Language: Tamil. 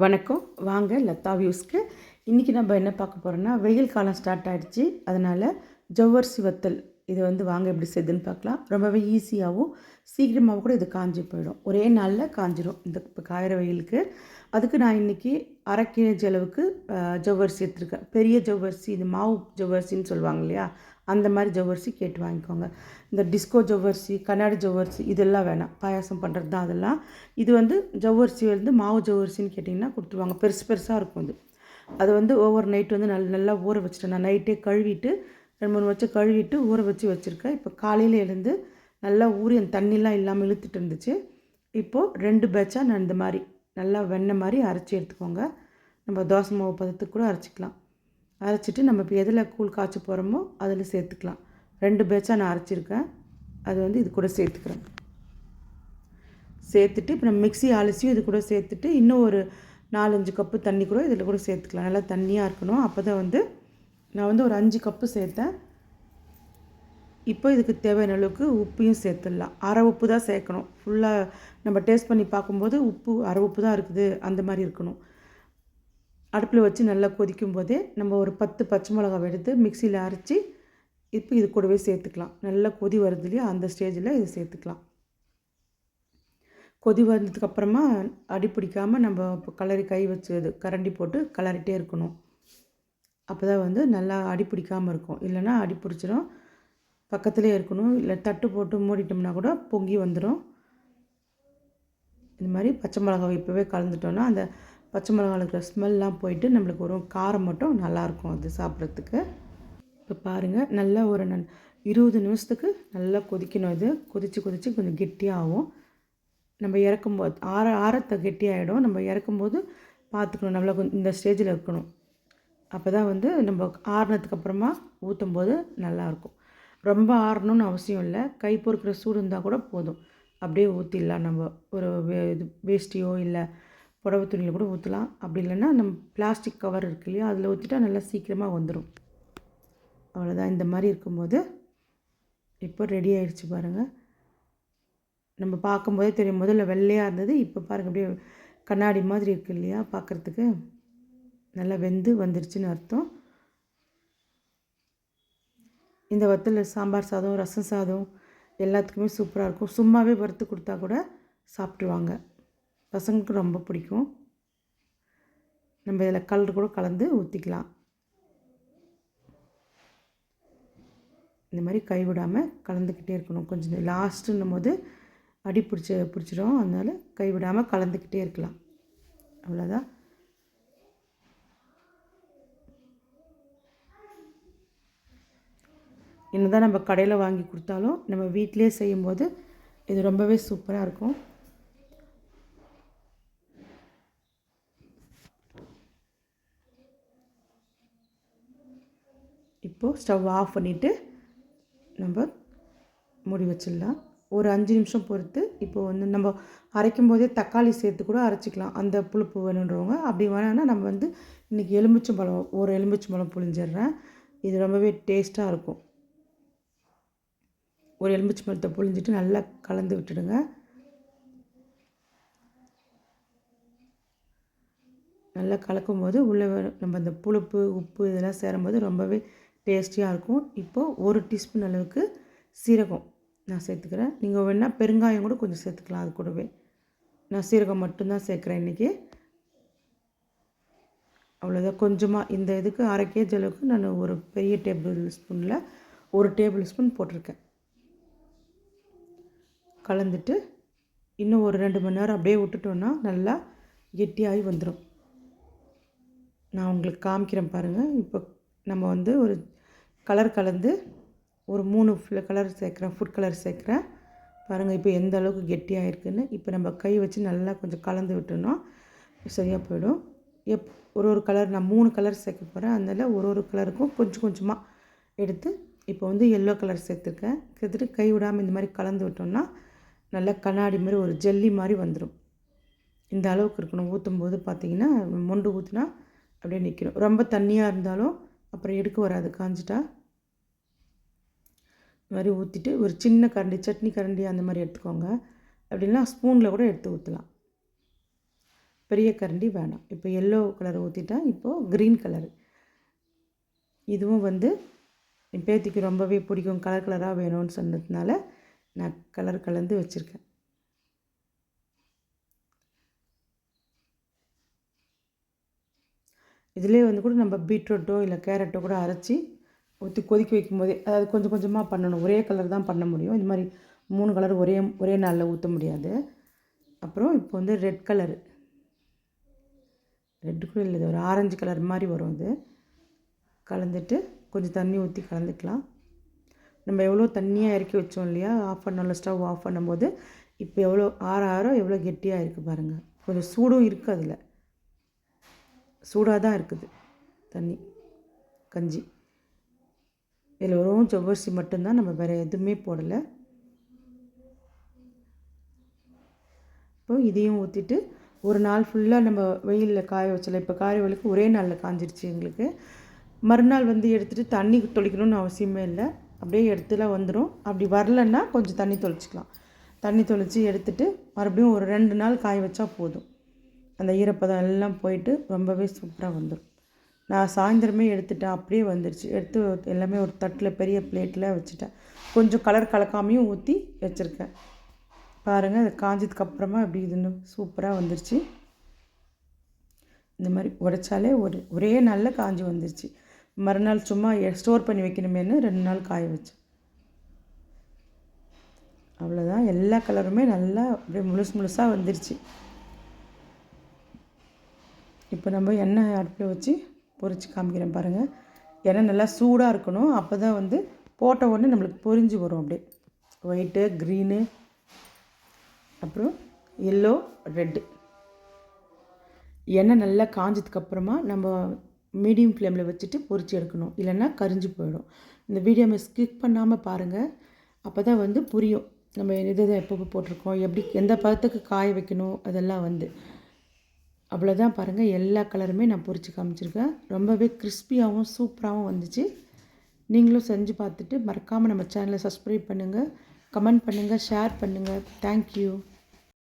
வணக்கம். வாங்க லதா வியூஸ்க்கு. இன்றைக்கி நம்ம என்ன பார்க்க போகிறோன்னா வெயில் காலம் ஸ்டார்ட் ஆகிடுச்சு அதனால் ஜவ்வரிசி வத்தல் இது வந்து வாங்க எப்படி செய்யுதுன்னு பார்க்கலாம். ரொம்பவே ஈஸியாகவும் சீக்கிரமாகவும் கூட இது காஞ்சி போயிடும். ஒரே நாளில் காஞ்சிடும் இந்த இப்போ காயிற வெயிலுக்கு. அதுக்கு நான் இன்றைக்கி அரை கேஜி அளவுக்கு ஜவ்வரிசி எடுத்துருக்கேன். பெரிய ஜவ்வரிசி இது மாவு ஜவ்வரிசின்னு சொல்லுவாங்க இல்லையா? அந்த மாதிரி ஜவ்வரிசி கேட்டு வாங்கிக்கோங்க. இந்த டிஸ்கோ ஜவ்வரிசி கண்ணாடி ஜவ்வரிசி இதெல்லாம் வேணாம். பாயாசம் பண்ணுறது தான் அதெல்லாம். இது வந்து ஜவ்வரிசி வந்து மாவு ஜவ்வரிசின்னு கேட்டிங்கன்னா கொடுத்துருவாங்க. பெருசு பெருசாக இருக்கும் இது. அது வந்து ஓவர் நைட் வந்து நல்ல நல்லா ஊற வச்சுட்டேன் நான் நைட்டே கழுவிட்டு ரெண்டு மூணு வச்சு கழுவிட்டு ஊற வச்சு வச்சுருக்கேன். இப்போ காலையில் எழுந்து நல்லா ஊறி அந்த தண்ணிலாம் இல்லாமல் இழுத்துட்டு இருந்துச்சு. இப்போது ரெண்டு பேட்சாக நான் இந்த மாதிரி நல்லா வெண்ணெய் மாதிரி அரைச்சி எடுத்துக்கோங்க. நம்ம தோசை மாவு பதத்துக்கு கூட அரைச்சிக்கலாம். அரைச்சிட்டு நம்ம இப்போ எதில் கூழ் காய்ச்ச போகிறோமோ அதில் சேர்த்துக்கலாம். ரெண்டு பேட்சாக நான் அரைச்சிருக்கேன். அது வந்து இது கூட சேர்த்துக்கிறேன். சேர்த்துட்டு இப்போ நம்ம மிக்ஸி அலசியும் இது கூட சேர்த்துட்டு இன்னும் ஒரு நாலஞ்சு கப்பு தண்ணி கூட இதில் கூட சேர்த்துக்கலாம். நல்லா தண்ணியாக இருக்கணும். அப்போ தான் வந்து நான் வந்து ஒரு அஞ்சு கப்பு சேர்த்தேன். இப்போ இதுக்கு தேவையான அளவுக்கு உப்பையும் சேர்த்துடலாம். அரை உப்பு தான் சேர்க்கணும். ஃபுல்லாக நம்ம டேஸ்ட் பண்ணி பார்க்கும்போது உப்பு அரை உப்பு தான் இருக்குது. அந்த மாதிரி இருக்கணும். அடுப்பில் வச்சு நல்லா கொதிக்கும் போதே நம்ம ஒரு பத்து பச்சை மிளகாவை எடுத்து மிக்சியில் அரைச்சி இப்போ இது கூடவே சேர்த்துக்கலாம். நல்லா கொதி வருது இல்லையா? அந்த ஸ்டேஜில் இது சேர்த்துக்கலாம். கொதி வந்ததுக்கப்புறமா அடி பிடிக்காமல் நம்ம இப்போ கலரி கை வச்சு இது கரண்டி போட்டு கலரிட்டே இருக்கணும். அப்போ தான் வந்து நல்லா அடி பிடிக்காமல் இருக்கும். இல்லைன்னா அடி பிடிச்சிரும். பக்கத்துலேயே இருக்கணும். இல்லை தட்டு போட்டு மூடிட்டோம்னா கூட பொங்கி வந்துடும் இந்த மாதிரி பச்சை மிளகாவை இப்போவே கலந்துட்டோன்னா அந்த பச்சை மிளகாவில் இருக்கிற ஸ்மெல்லாம் போயிட்டு நம்மளுக்கு ஒரு காரம் மட்டும் நல்லாயிருக்கும் அது சாப்பிட்றதுக்கு. இப்போ பாருங்கள் நல்லா ஒரு நன் இருபது நிமிஷத்துக்கு நல்லா கொதிக்கணும் இது. கொதித்து கொதித்து கொஞ்சம் கெட்டியாகும். நம்ம இறக்கும்போது ஆற ஆரத்தை கெட்டியாகிடும் நம்ம இறக்கும்போது பார்த்துக்கணும். நல்லா கொஞ்சம் இந்த ஸ்டேஜில் இருக்கணும். அப்போ தான் வந்து நம்ம ஆறுனதுக்கு அப்புறமா ஊற்றும் போது நல்லாயிருக்கும். ரொம்ப ஆறணும்னு அவசியம் இல்லை. கை பொறுக்கிற சூடு இருந்தால் கூட போதும். அப்படியே ஊற்றிடலாம் நம்ம. ஒரு வே இது வேஷ்டியோ இல்லை புடவை துணியில் கூட ஊற்றலாம் அப்படி இல்லைன்னா நம்ம பிளாஸ்டிக் கவர் இருக்கு இல்லையா அதில் ஊற்றிட்டா நல்லா சீக்கிரமாக வந்துடும் அவ்வளோதான் இந்த மாதிரி இருக்கும்போது இப்போ ரெடி ஆயிடுச்சு பாருங்கள் நம்ம பார்க்கும்போதே தெரியும் முதல்ல வெள்ளையாக இருந்தது இப்போ பாருங்கள் அப்படியே கண்ணாடி மாதிரி இருக்குது இல்லையா பார்க்குறதுக்கு. நல்லா வெந்து வந்துருச்சுன்னு அர்த்தம். இந்த வத்தல் சாம்பார் சாதம் ரசம் சாதம் எல்லாத்துக்குமே சூப்பராக இருக்கும். சும்மாவே வறுத்து கொடுத்தா கூட சாப்பிட்ருவாங்க பசங்களுக்கு ரொம்ப பிடிக்கும். நம்ம இதில் கலர் கூட கலந்து ஊற்றிக்கலாம் இந்த மாதிரி கைவிடாமல் கலந்துக்கிட்டே இருக்கணும். கொஞ்சம் லாஸ்ட்டுன்னும் போது அடி பிடிச்சி பிடிச்சிரும் அதனால் கைவிடாமல் கலந்துக்கிட்டே இருக்கலாம். அவ்வளோதான். என்னதான் நம்ம கடையில் வாங்கி கொடுத்தாலும் நம்ம வீட்டிலே செய்யும்போது இது ரொம்பவே சூப்பராக இருக்கும். இப்போது ஸ்டவ் ஆஃப் பண்ணிவிட்டு நம்ம மூடி வச்சிடலாம். ஒரு அஞ்சு நிமிஷம் பொறுத்து இப்போ வந்து நம்ம அரைக்கும் போதே தக்காளி சேர்த்து கூட அரைச்சிக்கலாம். அந்த புளிப்பு வேணுன்றவங்க. அப்படி வேணான்னா நம்ம வந்து இன்றைக்கி எலுமிச்சம்பழம் ஒரு எலுமிச்சம்பழம் புழிஞ்சிடுறேன். இது ரொம்பவே டேஸ்ட்டாக இருக்கும். ஒரு எலுமிச்சம்பழத்தை புழிஞ்சிட்டு நல்லா கலந்து விட்டுடுங்க. நல்லா கலக்கும் போது உள்ளே நம்ம அந்த புளிப்பு உப்பு இதெல்லாம் சேரும்போது ரொம்பவே டேஸ்டியாக இருக்கும். இப்போது ஒரு டீஸ்பூன் அளவுக்கு சீரகம் நான் சேர்த்துக்கிறேன். நீங்கள் வேணால் பெருங்காயம் கூட கொஞ்சம் சேர்த்துக்கலாம் அது கூடவே. நான் சீரகம் மட்டும்தான் சேர்க்குறேன் இன்றைக்கி அவ்வளோதான் கொஞ்சமாக இந்த இதுக்கு அரை கேஜி அளவுக்கு நான் ஒரு பெரிய டேபிள் ஸ்பூனில் ஒரு டேபிள் ஸ்பூன் போட்டிருக்கேன். கலந்துட்டு இன்னும் ஒரு ரெண்டு மணி நேரம் அப்படியே விட்டுட்டோன்னா நல்லா கெட்டியாகி வந்துடும் நான் உங்களுக்கு காமிக்கிறேன் பாருங்கள் இப்போ நம்ம வந்து ஒரு கலர் கலந்து ஒரு மூணு கலர் சேர்க்குறேன் ஃபுட் கலர் சேர்க்குறேன். பாருங்கள் இப்போ எந்த அளவுக்கு கெட்டியாக இருக்குதுன்னு இப்போ நம்ம கை வச்சு நல்லா கொஞ்சம் கலந்து விட்டோம்னா சரியாக போயிடும். எப் ஒரு ஒரு கலர் நான் மூணு கலர் சேர்க்க போகிறேன் அதனால் ஒரு ஒரு கலருக்கும் கொஞ்சம் கொஞ்சமாக எடுத்து இப்போ வந்து எல்லோ கலர் சேர்த்துருக்கேன். சேர்த்துட்டு கை விடாமல் இந்த மாதிரி கலந்து விட்டோம்னா நல்லா கண்ணாடி மாதிரி ஒரு ஜெல்லி மாதிரி வந்துடும் இந்த அளவுக்கு இருக்கணும். ஊற்றும் போது பார்த்தீங்கன்னா மொண்டு ஊற்றினா அப்படியே நிற்கணும் ரொம்ப தண்ணியாக இருந்தாலும் அப்புறம் எடுக்க வராது காஞ்சிட்டா? இந்த மாதிரி ஊற்றிட்டு ஒரு சின்ன கரண்டி சட்னி கரண்டி அந்த மாதிரி எடுத்துக்கோங்க. அப்படின்னா ஸ்பூனில் கூட எடுத்து ஊற்றலாம் பெரிய கரண்டி வேணாம். இப்போ எல்லோ கலர் ஊற்றிட்டேன் இப்போது க்ரீன் கலரு இதுவும் வந்து என் பேத்திக்கு ரொம்பவே பிடிக்கும். கலர் கலராக வேணும்னு சொன்னதுனால நான் கலர் கலந்து வச்சுருக்கேன். இதிலே வந்து கூட நம்ம பீட்ரூட்டோ இல்லை கேரட்டோ கூட அரைச்சி ஊற்றி கொதிக்க வைக்கும் போதே அதாவது கொஞ்சம் கொஞ்சமாக பண்ணணும். ஒரே கலர் தான் பண்ண முடியும். இந்த மாதிரி மூணு கலர் ஒரே ஒரே நாளில் ஊற்ற முடியாது. அப்புறம் இப்போ வந்து ரெட் கலரு ரெட்டு கூட இல்லை இது ஒரு ஆரஞ்சு கலர் மாதிரி வரும் இது. கலந்துட்டு கொஞ்சம் தண்ணி ஊற்றி கலந்துக்கலாம். நம்ம எவ்வளோ தண்ணியாக இறக்கி வச்சோம் இல்லையா? ஆஃப் பண்ணல ஸ்டவ் ஆஃப் பண்ணும்போது இப்போ எவ்வளோ ஆற ஆறோ எவ்வளோ கெட்டியாக இருக்குது பாருங்கள் கொஞ்சம் சூடும் இருக்குது அதில். சூடாக தான் இருக்குது தண்ணி கஞ்சி. இதில் வெறும் ஜவ்வரிசி மட்டும்தான் நம்ம வேறு எதுவுமே போடலை. இப்போ இதையும் ஊற்றிட்டு ஒரு நாள் ஃபுல்லாக நம்ம வெயிலில் காய வச்சல இப்போ காய வலிக்கு ஒரே நாளில் காஞ்சிருச்சு எங்களுக்கு. மறுநாள் வந்து எடுத்துகிட்டு தண்ணி தொளிக்கணும்னு அவசியமே இல்லை. அப்படியே எடுத்துலாம் வந்துடும் அப்படி வரலன்னா கொஞ்சம் தண்ணி தொளிச்சிக்கலாம். தண்ணி தொளித்து எடுத்துகிட்டு மறுபடியும் ஒரு ரெண்டு நாள் காய வச்சா போதும். அந்த ஈரப்பதம் எல்லாம் போயிட்டு ரொம்பவே சூப்பராக வந்துடும் நான் சாயந்தரமே எடுத்துட்டேன். அப்படியே வந்துடுச்சு எடுத்து எல்லாமே ஒரு தட்டில் பெரிய பிளேட்டில் வச்சுட்டேன். கொஞ்சம் கலர் கலக்காமையும் ஊற்றி வச்சுருக்கேன். பாருங்கள் அது காஞ்சதுக்கப்புறமா எப்படி இதுன்னு சூப்பராக வந்துருச்சு. இந்த மாதிரி உடைச்சாலே ஒரு ஒரே நாளில் காஞ்சி வந்துருச்சு. மறுநாள் சும்மா ஸ்டோர் பண்ணி வைக்கணுமேனு ரெண்டு நாள் காய வச்சேன். அவ்வளோதான் எல்லா கலருமே நல்லா அப்படியே முழுசு முழுசாக வந்துருச்சு. இப்போ நம்ம எண்ணெய் அடுப்பில் வச்சு பொறிச்சு காமிக்கிறேன் பாருங்கள் எண்ணெய் நல்லா சூடாக இருக்கணும். அப்போ தான் வந்து போட்ட உடனே நம்மளுக்கு பொரிஞ்சு வரும் அப்படியே. ஒயிட்டு க்ரீனு அப்புறம் எல்லோ ரெட்டு எண்ணெய் நல்லா காஞ்சதுக்கப்புறமா நம்ம மீடியம் ஃப்ளேமில் வச்சுட்டு பொறிச்சு எடுக்கணும். இல்லைன்னா கரிஞ்சு போயிடும். இந்த வீடியோ ஸ்கிப் பண்ணாமல் பாருங்கள் அப்போ தான் வந்து புரியும். நம்ம எது எப்போ போட்டிருக்கோம்? எப்படி எந்த பதத்துக்கு காய வைக்கணும்? அதெல்லாம் வந்து. அவ்வளோதான் பாருங்கள் எல்லா கலருமே நான் பொறிச்சு காமிச்சிருக்கேன். ரொம்பவே கிறிஸ்பியாகவும் சூப்பராகவும் வந்துச்சு. நீங்களும் செஞ்சு பார்த்துட்டு மறக்காமல் நம்ம சேனலை சப்ஸ்கிரைப் பண்ணுங்கள் கமெண்ட் பண்ணுங்கள் ஷேர் பண்ணுங்கள் தேங்க்யூ